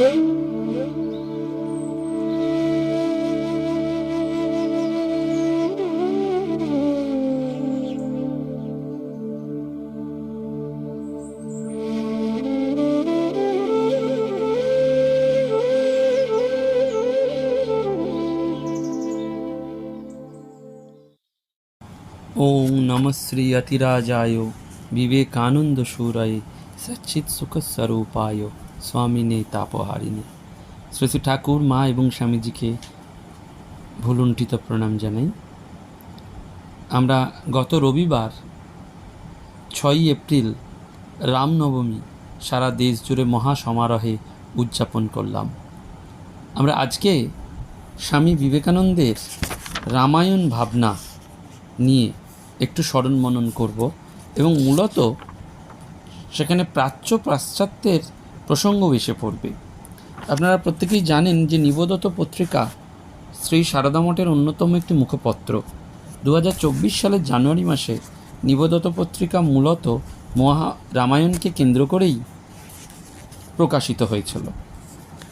ॐ नमः श्री अतिराजाय विवेकानन्दशूरये सच्चित्सुखस्वरूपाय। স্বামিনে তাপহারিণী। শ্রী শ্রী ঠাকুর, মা এবং স্বামীজিকে ভুলুণ্ঠিত প্রণাম জানাই। আমরা গত রবিবার ছয়ই এপ্রিল রামনবমী সারা দেশ জুড়ে মহা সমারোহে উদযাপন করলাম। আমরা আজকে স্বামী বিবেকানন্দের রামায়ণ ভাবনা নিয়ে একটু স্মরণ মনন করব এবং মূলত সেখানে প্রাচ্য পাশ্চাত্যের প্রসঙ্গ এসে পড়বে। আপনারা প্রত্যেকেই জানেন যে নিবোদত পত্রিকা শ্রী সারদা মঠের অন্যতম একটি মুখপত্র। দু হাজার চব্বিশ সালের জানুয়ারি মাসে নিবোদত পত্রিকা মূলত মহা রামায়ণকে কেন্দ্র করেই প্রকাশিত হয়েছিল।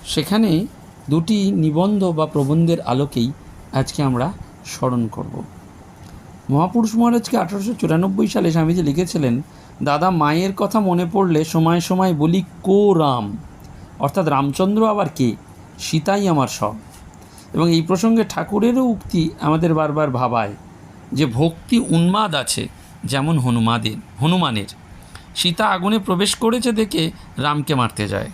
সেখানে দুটি নিবন্ধ বা প্রবন্ধের আলোকেই আজকে আমরা স্মরণ করব। মহাপুরুষ মহারাজকে আঠারোশো চুরানব্বই সালে স্বামীজি লিখেছিলেন, দাদা, মায়ের কথা মনে পড়লে সময় সময় বলি কো রাম। অর্থাৎ রামচন্দ্র আবার কে? সীতাই আমার সব। এবং এই প্রসঙ্গে ঠাকুরেরও উক্তি আমাদের বারবার ভাবায় যে ভক্তি উন্মাদ আছে যেমন হনুমাদের, হনুমানের। সীতা আগুনে প্রবেশ করেছে দেখে রামকে মারতে যায়।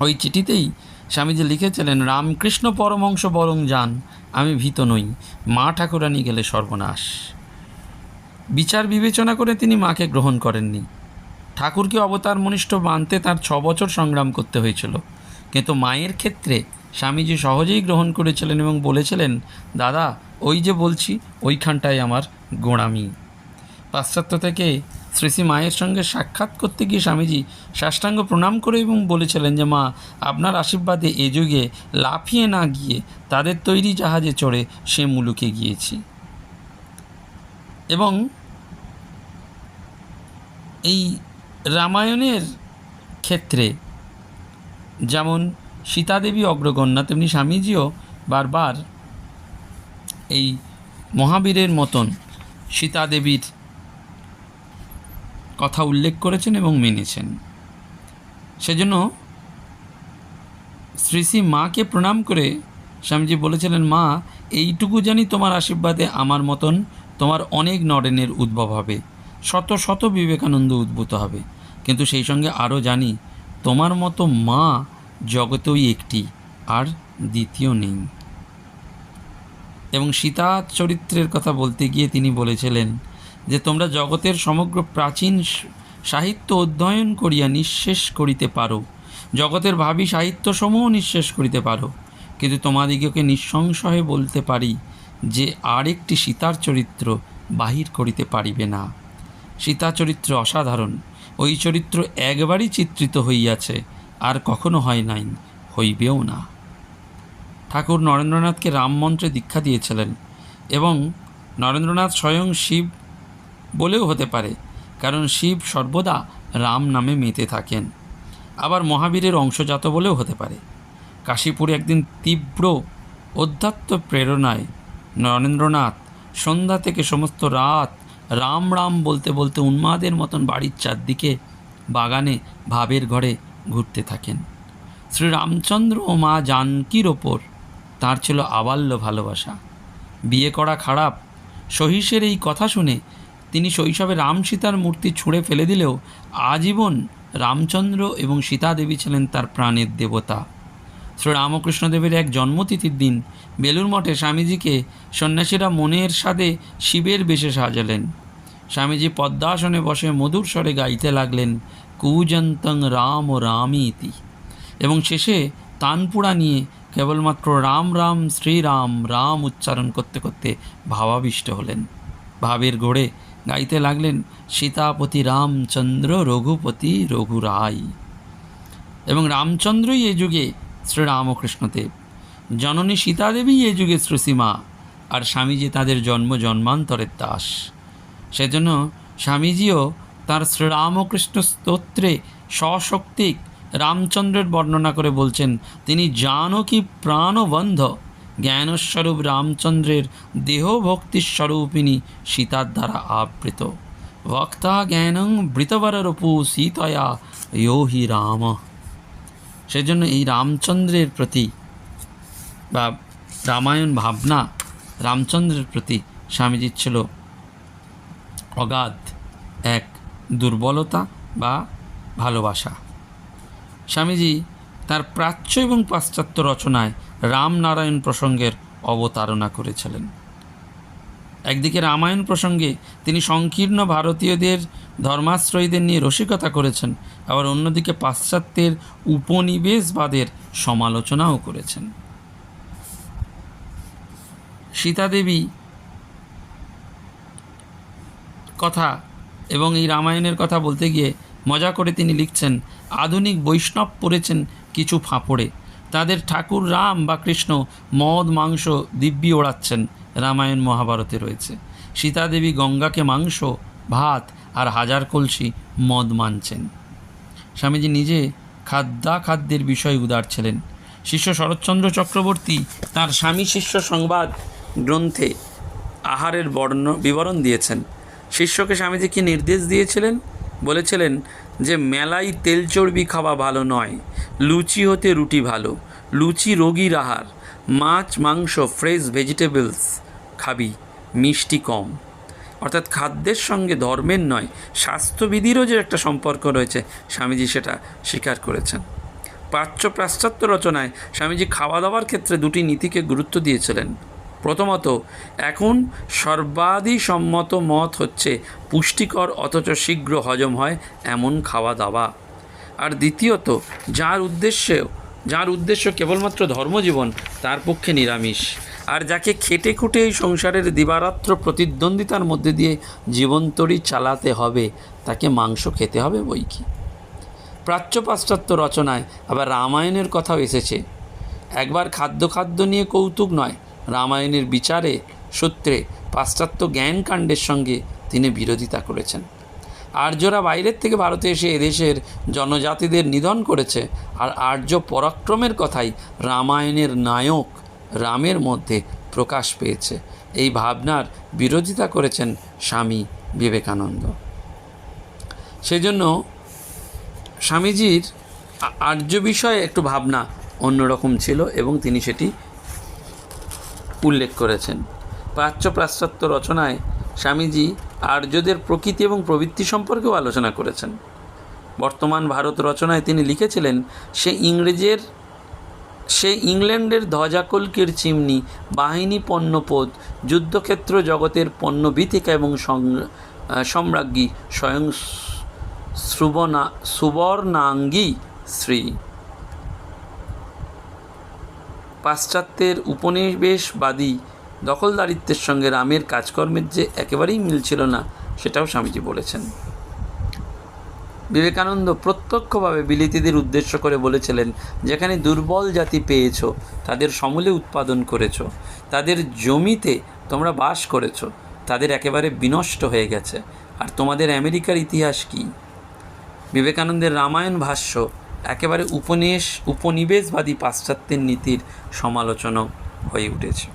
ওই চিঠিতেই স্বামীজি লিখেছিলেন, রামকৃষ্ণ পরমংশ বরং যান আমি ভীত নই। মা ঠাকুরানী গেলে সর্বনাশ। বিচার বিবেচনা করে তিনি মাকে গ্রহণ করেননি। ঠাকুরকে অবতার মনিষ্ঠ মানতে তার ছ বছর সংগ্রাম করতে হয়েছিল। কিন্তু মায়ের ক্ষেত্রে স্বামীজি সহজেই গ্রহণ করেছিলেন এবং বলেছিলেন, দাদা, ওই যে বলছি, ওইখানটায় আমার গোড়ামি। পাশ্চাত্য থেকে শ্রী শ্রী মায়ের সঙ্গে সাক্ষাৎ করতে গিয়ে স্বামীজি সাষ্টাঙ্গ প্রণাম করে এবং বলেছিলেন যে, মা, আপনার আশীর্বাদে এ যুগে লাফিয়ে না গিয়ে তাদের তৈরি জাহাজে চড়ে সে মুলুকে গিয়েছি। এবং এই রামায়ণের ক্ষেত্রে যেমন সীতাদেবী অগ্রগণ্যা, তেমনি স্বামীজিও বারবার এই মহাবীরের মতন সীতাদেবীর কথা উল্লেখ করেছেন এবং মেনেছেন। সেজন্য শ্রী শ্রী মাকে প্রণাম করে স্বামীজি বলেছিলেন, মা, এইটুকু জানি তোমার আশীর্বাদে আমার মতন তোমার অনেক নরেনের উদ্ভব হবে। শত শত বিবেকানন্দ উদ্ভূত হবে। কিন্তু সেই সঙ্গে আরও জানি, তোমার মতো মা জগতেই একটি, আর দ্বিতীয় নেই। এবং সীতা চরিত্রের কথা বলতে গিয়ে তিনি বলেছিলেন যে তোমরা জগতের সমগ্র প্রাচীন সাহিত্য অধ্যয়ন করিয়া নিঃশেষ করিতে পারো। জগতের ভাবি সাহিত্যসমূহ নিঃশেষ করিতে পারো। কিন্তু তোমাদিগকে নিঃসংশয়ে বলতে পারি যে আরেকটি সীতার চরিত্র বাহির করিতে পারিবে না। সীতা চরিত্র অসাধারণ। ওই চরিত্র একবারই চিত্রিত হইয়াছে, আর কখনো হয় নাই, হইবেও না। ঠাকুর নরেন্দ্রনাথকে রাম মন্ত্রে দীক্ষা দিয়েছিলেন এবং নরেন্দ্রনাথ স্বয়ং শিব বলেও হতে পারে, কারণ শিব সর্বদা রাম নামে মেতে থাকেন। আবার মহাবীরের অংশজাত বলেও হতে পারে। কাশীপুরে একদিন তীব্র অধ্যাত্ম প্রেরণায় নরেন্দ্রনাথ সন্ধ্যা থেকে সমস্ত রাত রাম রাম বলতে বলতে উন্মাদের মতন বাড়ির চারদিকে বাগানে ভাবের ঘরে ঘুরতে থাকেন। শ্রী রামচন্দ্র ও মা জানকীর ওপর তার ছিল আবাল্য ভালোবাসা। বিয়ে করা খারাপ সহিসের এই কথা শুনে তিনি শৈশবে রাম সীতার মূর্তি ছুঁড়ে ফেলে দিলেও আজীবন রামচন্দ্র এবং সীতা দেবী ছিলেন তার প্রাণের দেবতা। শ্রী রামকৃষ্ণদেবের এক জন্মতিথির দিন বেলুর মঠে স্বামীজিকে সন্ন্যাসীরা মনের স্বাদে শিবের বেশে সাজালেন। স্বামীজি পদ্মাসনে বসে মধুর স্বরে গাইতে লাগলেন, কুজন্তং রাম ও রামী ইতি এবং শেষে তানপুরা নিয়ে কেবলমাত্র রাম রাম, শ্রীরাম, রাম উচ্চারণ করতে করতে ভাবাবিষ্ট হলেন। ভাবের ঘোড়ে গাইতে লাগলেন সীতাপতি রামচন্দ্র রঘুপতি রঘুরাই। এবং রামচন্দ্রই এ যুগে শ্রীরামকৃষ্ণদেব। জননী সীতাদেবী এ যুগে শ্রীসীমা, আর স্বামীজি তাদের জন্ম জন্মান্তরের দাস। সেজন্য স্বামীজিও তার শ্রীরামকৃষ্ণ স্তোত্রে সশক্তিক রামচন্দ্রের বর্ণনা করে বলছেন, তিনি জানকী প্রাণবন্ধ জ্ঞানস্বরূপ রামচন্দ্রের দেহভক্তির স্বরূপিণী সীতার দ্বারা আবৃত। ভক্তা জ্ঞানং বৃতবরূপু সীতয়া ইয়ো হি রাম। সেজন্য এই রামচন্দ্রের প্রতি বা রামায়ণ ভাবনা, রামচন্দ্রের প্রতি স্বামীজির ছিল অগাধ এক দুর্বলতা বা ভালোবাসা। স্বামীজি তার প্রাচ্য এবং পাশ্চাত্য রচনায় রামনারায়ণ প্রসঙ্গের অবতারণা করেছিলেন। একদিকে রামায়ণ প্রসঙ্গে তিনি সংকীর্ণ ভারতীয়দের ধর্মাশ্রয়ীদের নিয়ে রসিকতা করেছেন, আবার অন্যদিকে পাশ্চাত্যের উপনিবেশবাদের সমালোচনাও করেছেন। সীতাদেবী কথা এবং এই রামায়ণের কথা বলতে গিয়ে মজা করে তিনি লিখছেন, আধুনিক বৈষ্ণব পড়েছেন কিছু ফাঁপড়ে। তাদের ঠাকুর রাম বা কৃষ্ণ মদ, মাংস, দিব্যি ওড়াচ্ছেন। রামায়ণ মহাভারতে রয়েছে। সীতাদেবী গঙ্গাকে মাংস, ভাত আর হাজার কলসি মদ মানছেন। স্বামীজি নিজে খাদ্যাখাদ্যের বিষয়ে উদার ছিলেন। শিষ্য শরৎচন্দ্র চক্রবর্তী তার স্বামী শিষ্য সংবাদ গ্রন্থে আহারের বর্ণ বিবরণ দিয়েছেন। শিষ্যকে স্বামীজি কি নির্দেশ দিয়েছিলেন? বলেছিলেন যে মেলাই তেল চর্বি খাওয়া ভালো নয়, লুচি হতে রুটি ভালো, লুচি রোগীর আহার, মাছ, মাংস, ফ্রেশ ভেজিটেবলস খাবি, মিষ্টি কম। অর্থাৎ খাদ্যের সঙ্গে ধর্মের নয়, স্বাস্থ্যবিধিরও যে একটা সম্পর্ক রয়েছে, স্বামীজি সেটা স্বীকার করেছেন। প্রাচ্য পাশ্চাত্য রচনায় স্বামীজি খাওয়া দাওয়ার ক্ষেত্রে দুটি নীতিকে গুরুত্ব দিয়েছিলেন। প্রথমত, এখন সর্বাধিসম্মত মত হচ্ছে পুষ্টিকর অথচ শীঘ্র হজম হয় এমন খাওয়া দাওয়া আর দ্বিতীয়ত, যার উদ্দেশ্যে, যার উদ্দেশ্য কেবলমাত্র ধর্মজীবন, তার পক্ষে নিরামিষ। আর যাকে খেটে খুঁটে এই সংসারের দিবারাত্র প্রতিদ্বন্দ্বিতার মধ্যে দিয়ে জীবনতরি চালাতে হবে, তাকে মাংস খেতে হবে বই কি? প্রাচ্য পাশ্চাত্য রচনায় আবার রামায়ণের কথাও এসেছে। একবার খাদ্য খাদ্য নিয়ে কৌতুক নয় রামায়ণের বিচারে সূত্রে পাশ্চাত্য জ্ঞানকাণ্ডের সঙ্গে তিনি বিরোধিতা করেছেন। আর্যরা বাইরের থেকে ভারতে এসে এদেশের জনজাতিদের নিধন করেছে আর আর্য পরাক্রমের কথাই রামায়ণের নায়ক রামের মধ্যে প্রকাশ পেয়েছে। এই ভাবনার বিরোধিতা করেছেন স্বামী বিবেকানন্দ। সেজন্য স্বামীজির আর্য বিষয়ে একটু ভাবনা অন্যরকম ছিল এবং তিনি সেটি উল্লেখ করেছেন। প্রাচ্য পাশ্চাত্য রচনায় স্বামীজি আর্যদের প্রকৃতি এবং প্রবৃত্তি সম্পর্কেও আলোচনা করেছেন। বর্তমান ভারত রচনায় তিনি লিখেছিলেন, সে ইংরেজের, সে ইংল্যান্ডের ধ্বজাকল্কির চিমনি বাহিনী পণ্যপদ যুদ্ধক্ষেত্র জগতের পণ্যবিথিকা এবং সম্রাজ্ঞী স্বয়ং সুবর্ণাঙ্গী শ্রী পাশ্চাত্যের উপনিবেশবাদী দখলদারিত্বের সঙ্গে রামের কাজকর্মের যে একেবারেই মিল ছিল না, সেটাও স্বামীজি বলেছেন। বিবেকানন্দ প্রত্যক্ষভাবে বিলিতিদের উদ্দেশ্য করে বলেছিলেন, যেখানে দুর্বল জাতি পেয়েছ, তাদের সমূলে উৎপাদন করেছ, তাদের জমিতে তোমরা বাস করেছ, তাদের একেবারে বিনষ্ট হয়ে গেছে, আর তোমাদের আমেরিকার ইতিহাস কী? বিবেকানন্দের রামায়ণ ভাষ্য একেবারে উপনিবেশ, উপনিবেশবাদী পাশ্চাত্যের নীতির সমালোচনা হয়ে উঠেছে।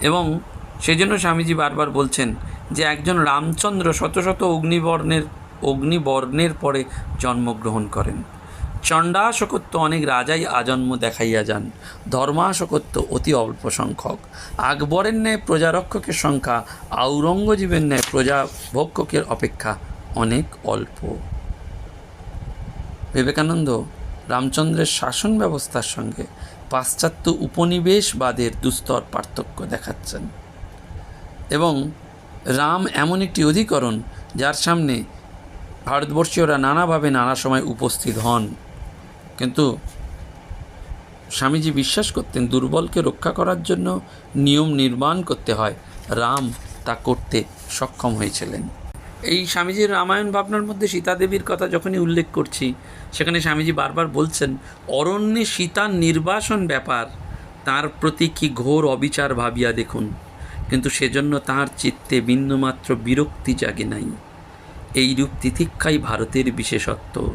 এবং সেজন্য স্বামীজি বারবার বলছেন যে একজন রামচন্দ্র শত শত অগ্নিবর্ণের অগ্নিবর্ণের পরে জন্মগ্রহণ করেন। চণ্ডাশকত্ব অনেক রাজাই আজন্ম দেখাইয়া যান। ধর্মাশকত্ব অতি অল্প সংখ্যক। আকবরের ন্যায় প্রজারক্ষকের সংখ্যা আওরঙ্গজীবের ন্যায় প্রজাভক্ষকের অপেক্ষা অনেক অল্প। বিবেকানন্দ রামচন্দ্রের শাসন ব্যবস্থার সঙ্গে পাশ্চাত্য উপনিবেশবাদের দুস্তর পার্থক্য দেখাচ্ছেন। এবং রাম এমন একটি অধিকরণ যার সামনে ভারতবর্ষীয়রা নানাভাবে নানা সময় উপস্থিত হন। কিন্তু স্বামীজি বিশ্বাস করতেন দুর্বলকে রক্ষা করার জন্য নিয়ম নির্মাণ করতে হয়। রাম তা করতে সক্ষম হয়েছিলেন। এই স্বামীজির রামায়ণ ভাবনার মধ্যে সীতাদেবীর কথা যখনই উল্লেখ করছি, সেখানে স্বামীজি বারবার বলছেন, অরণ্যে সীতার নির্বাসন ব্যাপার, তার প্রতি কি ঘোর অবিচার ভাবিয়া দেখুন। কিন্তু সেজন্য তাঁর চিত্তে বিন্দুমাত্র বিরক্তি জাগে নাই। এইরূপ তিতিক্ষাই ভারতের বিশেষত্ব।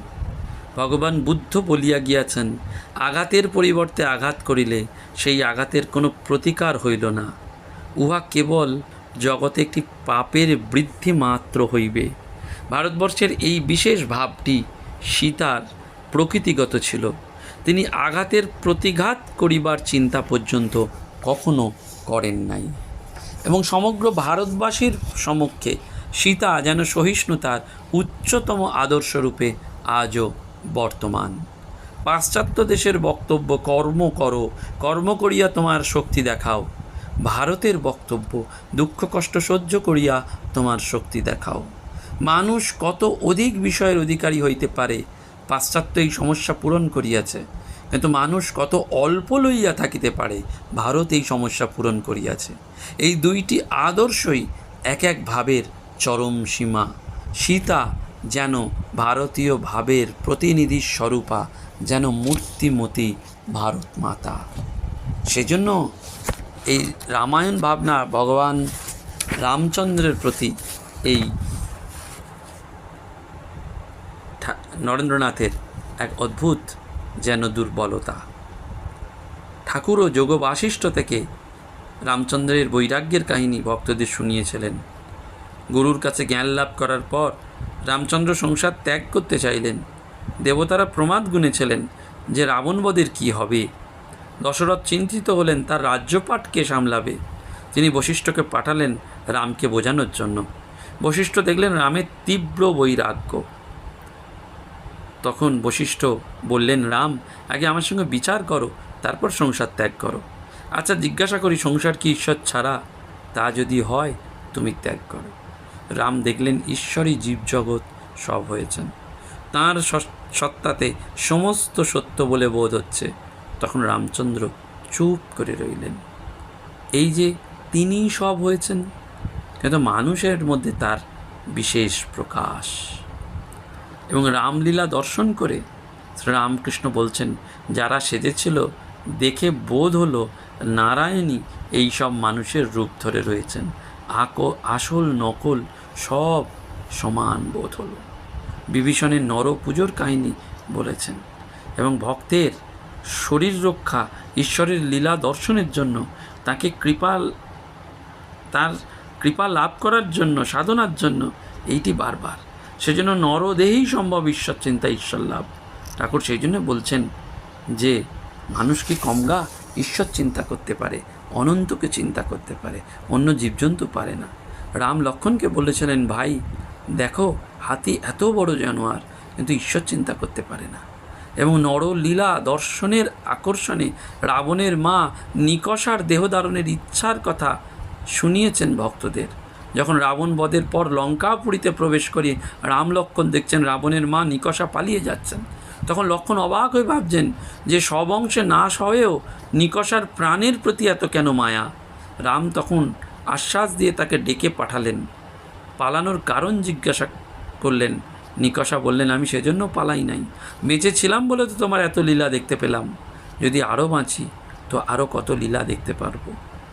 ভগবান বুদ্ধ বলিয়া গিয়াছেন, আঘাতের পরিবর্তে আঘাত করিলে সেই আঘাতের কোনো প্রতিকার হইল না। উহা কেবল জগতে একটি পাপের বৃদ্ধি মাত্র হইবে। ভারতবর্ষের এই বিশেষ ভাবটি সীতার প্রকৃতিগত ছিল। তিনি আঘাতের প্রতিঘাত করিবার চিন্তা পর্যন্ত কখনো করেন নাই। এবং সমগ্র ভারতবাসীর সমক্ষে সীতা যেন সহিষ্ণুতার উচ্চতম আদর্শরূপে আজও বর্তমান। পাশ্চাত্য দেশের বক্তব্য, কর্ম করো, কর্ম করিয়া তোমার শক্তি দেখাও। ভারতের বক্তব্য, দুঃখ কষ্ট সহ্য করিয়া তোমার শক্তি দেখাও। মানুষ কত অধিক বিষয়ের অধিকারী হইতে পারে, পাশ্চাত্য এই সমস্যা পূরণ করিয়াছে। কিন্তু মানুষ কত অল্প লইয়া থাকিতে পারে, ভারত এই সমস্যা পূরণ করিয়াছে। এই দুইটি আদর্শই এক এক ভাবের চরম সীমা। সীতা যেন ভারতীয় ভাবের প্রতিনিধি স্বরূপা, যেন মূর্তিমতী ভারত মাতা। সেজন্য এই রামায়ণ ভাবনা ভগবান রামচন্দ্রের প্রতি এই নরেন্দ্রনাথের এক অদ্ভুত যেন দুর্বলতা। ঠাকুর ও যোগ বাশিষ্ঠ থেকে রামচন্দ্রের বৈরাগ্যের কাহিনী ভক্তদের শুনিয়েছিলেন। গুরুর কাছে জ্ঞান লাভ করার পর রামচন্দ্র সংসার ত্যাগ করতে চাইলেন। দেবতারা প্রমাদ গুনেছিলেন যে রাবণবদের কি হবে। দশরথ চিন্তিত হলেন, তার রাজ্যপাট কে সামলাবে? তিনি বশিষ্ঠকে পাঠালেন রামকে বোঝানোর জন্য। বশিষ্ঠ দেখলেন রামের তীব্র বৈরাগ্য। তখন বশিষ্ঠ বললেন, রাম, আগে আমার সঙ্গে বিচার করো, তারপর সংসার ত্যাগ করো। আচ্ছা জিজ্ঞাসা করি, সংসার কি ঈশ্বর ছাড়া? তা যদি হয়, তুমি ত্যাগ করো। রাম দেখলেন ঈশ্বরই জীবজগৎ, সব হয়েছেন। তাঁর সত্তাতে সমস্ত সত্য বলে বোধ হচ্ছে। তখন রামচন্দ্র চুপ করে রইলেন। এই যে তিনিই সব হয়েছেন কিন্তু মানুষের মধ্যে তার বিশেষ প্রকাশ। এবং রামলীলা দর্শন করে শ্রীরামকৃষ্ণ বলছেন, যারা সেজেছিল, দেখে বোধ হলো নারায়ণই এই সব মানুষের রূপ ধরে রয়েছেন। আকো, আসল, নকল সব সমান বোধ হলো। বিভীষণের নর পুজোর কাহিনী বলেছেন এবং ভক্তের শরীর রক্ষা, ঈশ্বরের লীলা দর্শনের জন্য, তাকে কৃপা, তার কৃপা লাভ করার জন্য, সাধনার জন্য, এইটি বারবার। সেজন্য নরদেহেই সম্ভব ঈশ্বর চিন্তা, ঈশ্বর লাভ। ঠাকুর সেই জন্য বলছেন যে, মানুষ কি কমগা ঈশ্বর চিন্তা করতে পারে, অনন্তকে চিন্তা করতে পারে, অন্য জীবজন্তু পারে না। রাম লক্ষণকে বলেছিলেন, ভাই, দেখো, হাতি এত বড় জানোয়ার, কিন্তু ঈশ্বর চিন্তা করতে পারে না। এবং নরলীলা দর্শনের আকর্ষণে রাবণের মা নিকষার দেহধারণের ইচ্ছার কথা শুনিয়েছেন ভক্তদের। যখন রাবণ বধের পর লঙ্কাপুরীতে প্রবেশ করে রাম লক্ষণ দেখছেন রাবণের মা নিকষা পালিয়ে যাচ্ছেন, তখন লক্ষণ অবাক হয়ে ভাবছেন যে সব অংশে নাশ হয়েও নিকষার প্রাণের প্রতি এত কেন মায়া? রাম তখন আশ্বাস দিয়ে তাকে ডেকে পাঠালেন। পালানোর কারণ জিজ্ঞাসা করলেন নিকষা বললেন, আমি সেজন্য পালাই নাই। বেঁচে ছিলাম বলে তো তোমার এত লীলা দেখতে পেলাম। যদি আরও বাঁচি, তো আরও কত লীলা দেখতে পারব।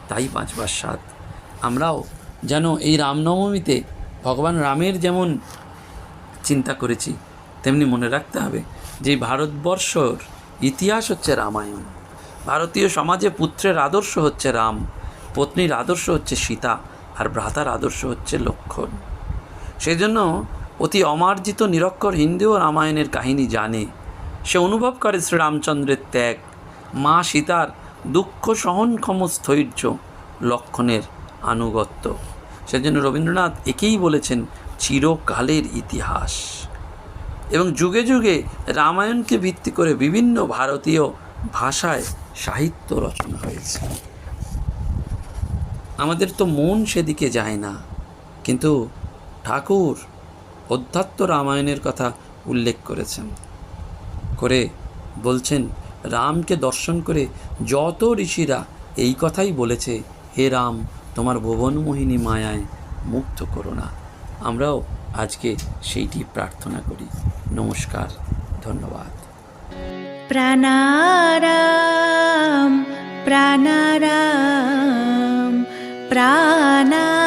তাই বাঁচবার স্বাদ আমরাও যেন এই রামনবমীতে ভগবান রামের যেমন চিন্তা করেছি, তেমনি মনে রাখতে হবে যে ভারতবর্ষর ইতিহাস হচ্ছে রামায়ণ। ভারতীয় সমাজে পুত্রের আদর্শ হচ্ছে রাম, পত্নীর আদর্শ হচ্ছে সীতা, আর ভ্রাতার আদর্শ হচ্ছে লক্ষণ। সেজন্য অতি অমার্জিত নিরক্ষর হিন্দুও রামায়ণের কাহিনী জানে। সে অনুভব করে শ্রীরামচন্দ্রের ত্যাগ। মা সীতার দুঃখ সহনক্ষম স্থৈর্য লক্ষণের আনুগত্য। সেজন্য রবীন্দ্রনাথ একেই বলেছেন চিরকালের ইতিহাস। এবং যুগে যুগে রামায়ণকে ভিত্তি করে বিভিন্ন ভারতীয় ভাষায় সাহিত্য রচনা হয়েছে। আমাদের তো মন সেদিকে যায় না। কিন্তু ঠাকুর অধ্যাত্ম রামায়ণের কথা উল্লেখ করেছেন। করে বলছেন, রামকে দর্শন করে যত ঋষিরা এই কথাই বলেছে, হে রাম, তোমার ভুবনমোহিনী মায়ায় মুগ্ধ করো না। আমরাও আজকে সেইটি প্রার্থনা করি। নমস্কার, ধন্যবাদ। প্রাণারাম প্রাণারাম প্রাণারাম।